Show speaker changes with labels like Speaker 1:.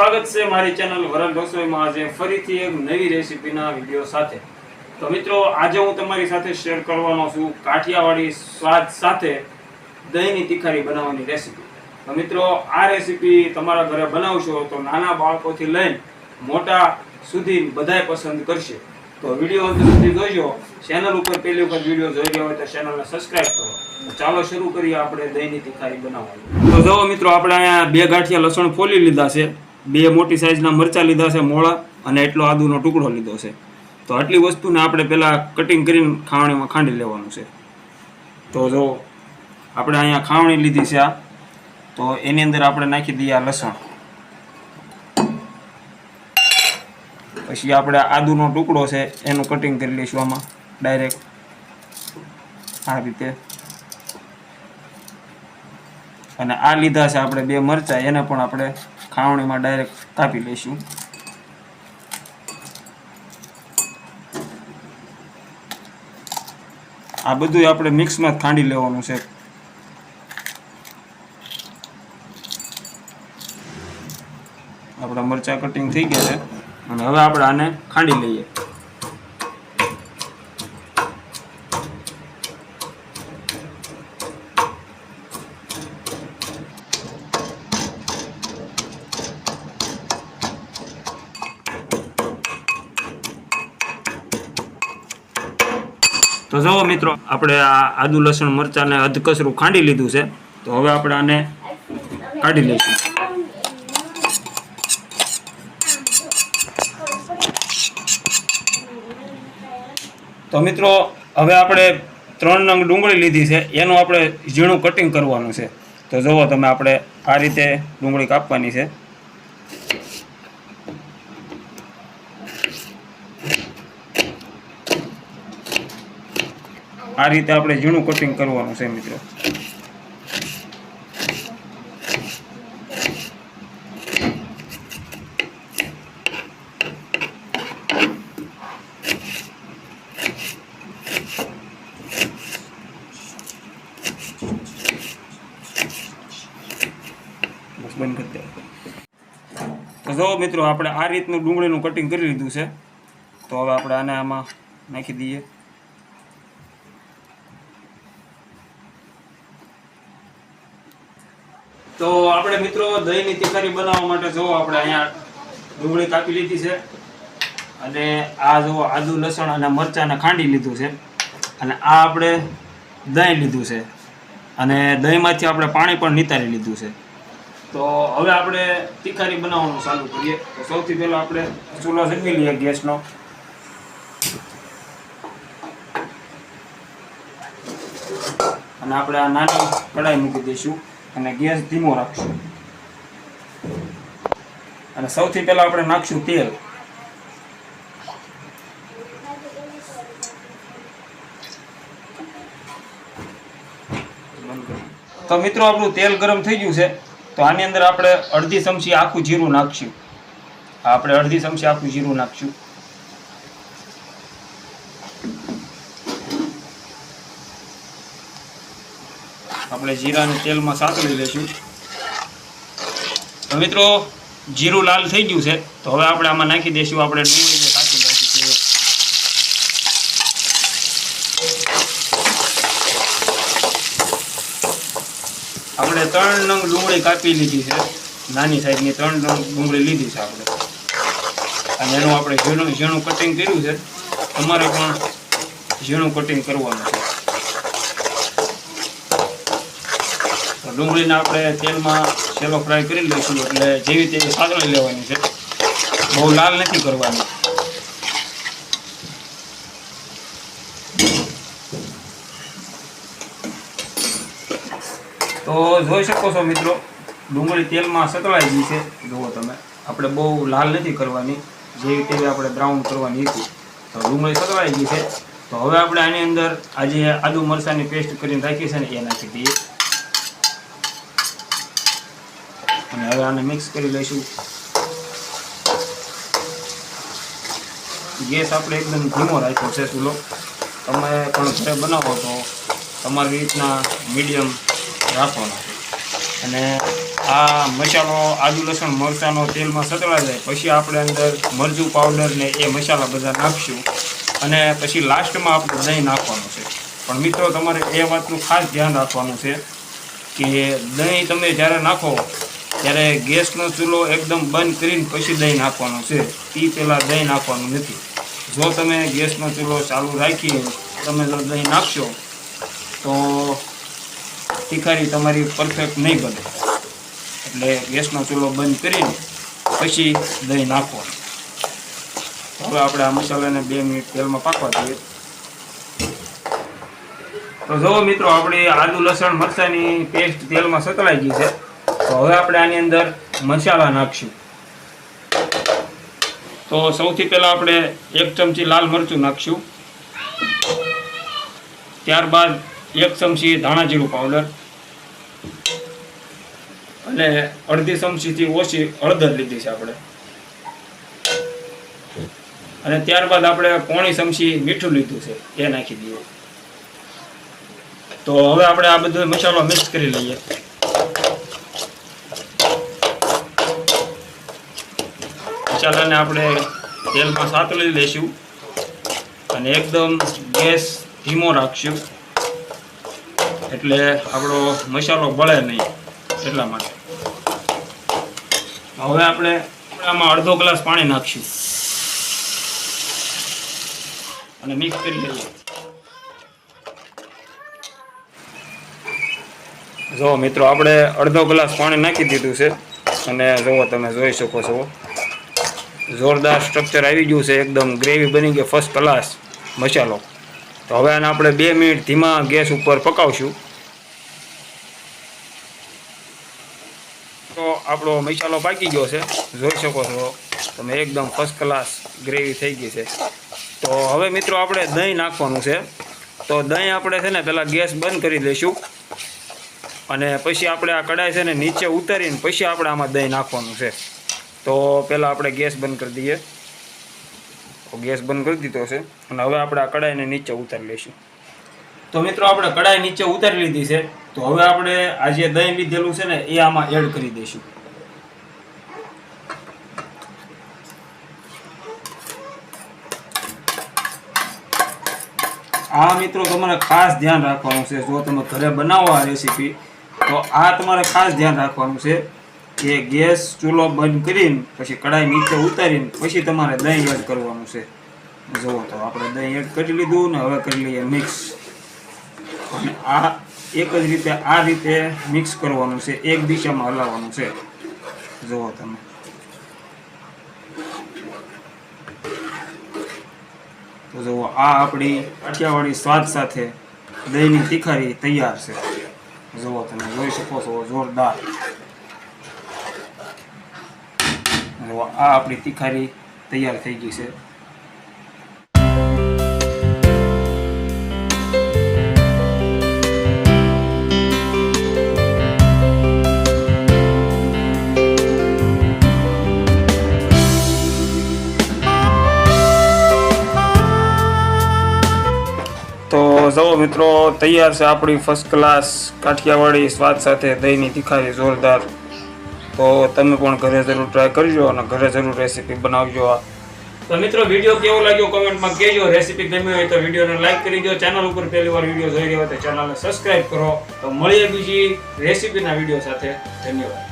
Speaker 1: સ્વાગત છે મારી ચેનલ વરલ રસોઈમાં આજે ફરીથી એક નવી રેસીપીના વીડિયો સાથે. તો મિત્રો, આજે હું તમારી સાથે શેર કરવાનો છું કાઠિયાવાડી સ્વાદ સાથે દહીંની તિખારી બનાવવાની રેસીપી. તો મિત્રો, આ રેસીપી તમારા ઘરે બનાવશો તો નાના બાળકોથી લઈને મોટા સુધી બધાય પસંદ કરશે. તો વીડિયો અંત સુધી જોજો. ચેનલ ઉપર પહેલી વખત વીડિયો જોઈ રહ્યા હોય તો ચેનલને સબસ્ક્રાઇબ કરો. ચાલો શરૂ કરીએ આપણે દહીંની તિખારી બનાવવાની. તો જો મિત્રો, આપણે અહીંયા બે ગાંઠિયા લસણ ફોલી લીધા છે. બે મોટી સાઇઝના મરચાં લીધા છે મોળા અને એટલો આદુનો ટુકડો લીધો છે. તો આટલી વસ્તુને આપણે પહેલાં કટિંગ કરીને ખાવણીમાં ખાંડી લેવાનું છે. તો જો આપણે અહીંયા ખાવણી લીધી છે આ. તો એની અંદર આપણે નાખી દઈએ આ લસણ. પછી આપણે આદુનો ટુકડો છે એનું કટિંગ કરી લઈશું આમાં ડાયરેક્ટ આ રીતે. અને આ લીધા છે આપણે બે મરચાં, એને પણ આપણે ખાવણીમાં ડાયરેક્ટ કાપી લઈશું આ બધું આપણે મિક્સમાં ખાંડી લેવાનું છે. આપણા મરચાં કટિંગ થઈ ગયા છે. અને હવે આપણે આને ખાંડી લઈએ. તો જુઓ મિત્રો, આપણે આ આદુ, લસણ મરચાંને અધકસરું ખાંડી લીધું છે. તો હવે આપણે આને કાઢી લઈશું. તો મિત્રો, હવે આપણે ત્રણ નંગ ડુંગળી લીધી છે. એનું આપણે ઝીણું કટિંગ કરવાનું છે. તો જુઓ તમે, આપણે આ રીતે ડુંગળી કાપવાની છે. આ રીતે આપણે ઝીણું કટિંગ કરવાનું છે મિત્રો. બંધ તો જો મિત્રો, આપણે આ રીતનું ડુંગળીનું કટિંગ કરી લીધું છે. તો હવે આપણે આને આમાં નાખી દઈએ. તો આપણે મિત્રો દહીંની તિખારી બનાવવા માટે જો આપણે અહીંયા ડુંગળી કાપી લીધી છે. અને આ જો આદુ, લસણ અને મરચાંને ખાંડી લીધું છે. અને આ આપણે દહીં લીધું છે. અને દહીંમાંથી આપણે પાણી પણ નિતારી લીધું છે. તો હવે આપણે તિખારી બનાવવાનું ચાલુ કરીએ. તો સૌથી પહેલાં આપણે ચૂલો જમી લઈએ ગેસનો. અને આપણે આ નાની કઢાઈ મૂકી દઈશું. અને ગેસ ધીમો રાખશું અને સૌથી પહેલા આપણે નાખશું તેલ. તો મિત્રો, આપણું તેલ ગરમ થઈ ગયું છે. તો આની અંદર આપણે અડધી ચમચી આખું જીરું નાખશું. આપણે અડધી ચમચી આખું જીરું નાખશું. આપણે જીરાને તેલમાં સાતળી લઈશું તો મિત્રો, જીરું લાલ થઈ ગયું છે. તો હવે આપણે આમાં નાખી દઈશું આપણે ડુંગળીને કાચી નાખી છે. આપણે ત્રણ નંગ ડુંગળી કાપી લીધી છે. નાની સાઈઝની ત્રણ નંગ ડુંગળી લીધી છે આપણે. અને એનું આપણે ઝીણું ઝીણું કટિંગ કર્યું છે. તમારે પણ ઝીણું કટિંગ કરવાનું છે. તો ડુંગળીને આપણે તેલમાં સેલો ફ્રાય કરી લઈશું એટલે જેવી તેવી સાતળી લેવાની છે, બહુ લાલ નથી કરવાની. તો જોઈ શકો છો મિત્રો, ડુંગળી તેલમાં સતળાઈ ગઈ છે. જુઓ તમે, આપણે બહુ લાલ નથી કરવાની, જેવી તેવી આપણે બ્રાઉન કરવાની હતી. તો ડુંગળી સતળાઈ ગઈ છે. તો હવે આપણે આની અંદર આજે આદુ મરચાંની પેસ્ટ કરીને રાખી છે ને એ નાખી દઈએ. અને હવે આને મિક્સ કરી લઈશું. ગેસ આપણે એકદમ ધીમો રાખ્યો છે, ચૂલો. તમે પણ ઘરે બનાવો તો તમારી રીતના મીડિયમ રાખવાનો અને આ મસાલો આદુ, લસણ, મરચાંનો તેલમાં સતળાઈ જાય. પછી આપણે અંદર મરચું પાવડર ને એ મસાલા બધા નાખશું. અને પછી લાસ્ટમાં આપણે દહીં નાખવાનું છે. પણ મિત્રો, તમારે એ વાતનું ખાસ ધ્યાન રાખવાનું છે કે દહીં તમે જ્યારે નાખો ત્યારે ગેસનો ચૂલો એકદમ બંધ કરીને પછી દહીં નાખવાનો છે. એ પહેલાં દહીં નાખવાનું નથી. જો તમે ગેસનો ચૂલો ચાલુ રાખી તમે જો દહીં નાખશો, તો તિખારી તમારી પરફેક્ટ નહીં બને. એટલે ગેસનો ચૂલો બંધ કરીને પછી દહીં નાખવાનું. હવે આપણે આ મસાલાને બે મિનિટ તેલમાં પાકવા દઈએ તો જુઓ મિત્રો, આપણી આદુ લસણ મરચાંની પેસ્ટ તેલમાં સતળાઈ ગઈ છે. તો હવે આપણે આની અંદર મસાલા નાખશું. તો સૌથી પહેલાં આપણે એક ચમચી લાલ મરચું નાખશું. ત્યારબાદ એક ચમચી ધાણા જીરું પાવડર. અને અડધી ચમચીથી ઓછી હળદર લીધી છે આપણે. અને ત્યારબાદ આપણે પોણી ચમચી મીઠું લીધું છે, એ નાખી દઈએ. તો હવે આપણે આ બધો મસાલો મિક્સ કરી લઈએ. મસાલાને આપણે તેલમાં સાતળી લઈશું અને એકદમ ગેસ ધીમો રાખશું. એટલે આપણો મસાલો બળે નહીં, એટલા માટે. હવે આપણે આમાં અડધો ગ્લાસ પાણી નાખશું. અને મિક્સ કરી લઈએ. જો મિત્રો, આપણે અડધો ગ્લાસ પાણી નાખી દીધું છે. અને જુઓ તમે જોઈ શકો છો. જોરદાર સ્ટ્રક્ચર આવી ગયું છે. એકદમ ગ્રેવી બની ગઈ ફર્સ્ટ ક્લાસ મસાલો. તો હવે આને આપણે બે મિનિટ ધીમા ગેસ ઉપર પકાવશું. તો આપણો મસાલો પાકી ગયો છે. જોઈ શકો છો તમે, એકદમ ફર્સ્ટ ક્લાસ ગ્રેવી થઈ ગઈ છે. તો હવે મિત્રો આપણે દહીં નાખવાનું છે. તો દહીં આપણે છે ને પહેલાં ગેસ બંધ કરી દઈશું અને પછી આપણે આ કડાઈ છે ને નીચે ઉતારીને પછી આપણે આમાં દહીં નાખવાનું છે. તો પહેલાં આપણે ગેસ બંધ કરી દઈએ. તો ગેસ બંધ કરી દીધો છે અને હવે આપણે આ કડાઈને નીચે ઉતારી લઈશું. તો મિત્રો, આપણે કડાઈ નીચે ઉતારી લીધી છે. તો હવે આપણે આ જે દહીં લીધેલું છે ને, એ આમાં એડ કરી દઈશું. આ મિત્રો, તમારે ખાસ ધ્યાન રાખવાનું છે. જો તમે ઘરે બનાવો આ રેસીપી, તો આ તમારે ખાસ ધ્યાન રાખવાનું છે. કે ગેસ ચૂલો બંધ કરીને પછી કડાઈ નીચે ઉતારીને પછી તમારે દહીં એડ કરવાનું છે. જુઓ તો આપણે દહીં એડ કરી લીધું ને હવે કરી લઈએ મિક્સ. અને આ એક જ રીતે આ રીતે મિક્સ કરવાનું છે, એક દિશામાં હલાવવાનું છે. જુઓ તમે. તો જુઓ, આ આપણી કાઠિયાવાડી સ્વાદ સાથે દહીંની તીખારી તૈયાર છે. જુઓ તમે, જોઈ શકો છો, જોરદાર. જુઓ આ આપણી તીખારી તૈયાર થઈ ગઈ છે. તો જુઓ મિત્રો, તૈયાર છે આપણી ફર્સ્ટ ક્લાસ કાઠિયાવાડી સ્વાદ સાથે દહીંની તીખારી જોરદાર. તો તમે પણ ઘરે જરૂર ટ્રાય કરજો અને ઘરે જરૂર રેસીપી બનાવજો આ. તો મિત્રો વીડિયો કેવો લાગ્યો કોમેન્ટમાં કહેજો. રેસીપી ગમી હોય તો વિડીયોને લાઈક કરી દો. ચેનલ ઉપર પહેલી વાર વીડિયો જોઈ રહ્યો હોય તો ચેનલને સબસ્ક્રાઈબ કરો. તો મળીએ બીજી રેસીપીના વીડિયો સાથે. ધન્યવાદ.